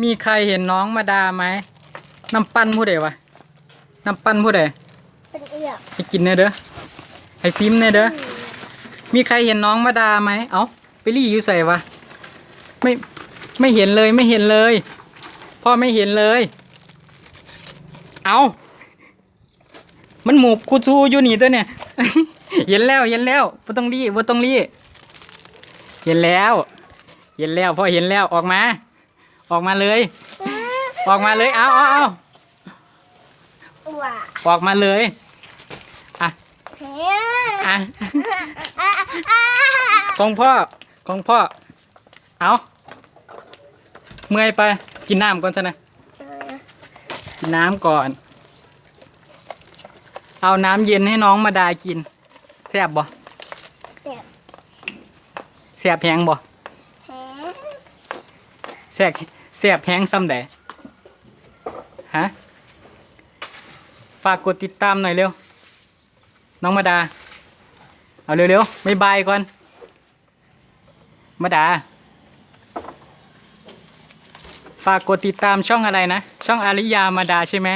มีใครเห็นน้องมาดาไหมน้ำปั้นผู้ใดวะน้ำปั้นผู้ใดเป็นเอือกให้กินแน่เด้อให้ซิมแน่เด้อมีใครเห็นน้องมาดาไหมเอ้าไปรี่อยู่ใส่วะไม่ไม่เห็นเลยไม่เห็นเลย พ่อไม่เห็นเลย เอามันหมูกูซูอยู่นี่ตัวเนี่ย เห็นแล้วเห็นแล้วบ่ต้องรีบ่ต้องรีเห็นแล้ว เห็นแล้วพ่อเห็นแล้วออกมา ออกมาเลย ออกมาเลย เอาเอาเอาว้าออกมาเลยอะเฮ้อะของพ่อของพ่อ เอาเมื่อยไปกินน้ำก่อนซะนะกินน้ำก่อน เอาน้ำเย็นให้น้องมาดากินแซ่บบ่เจ็บแซ่บแพงบ่เฮ้แซ่บ แซ่บแห้งซ้ำใดฮะ ฝากกดติดตามหน่อยเร็ว น้องมาดา เอาเร็วๆไม่บายก่อน มาดา ฝากกดติดตามช่องอะไรนะ ช่องอาริยามาดาใช่ไหม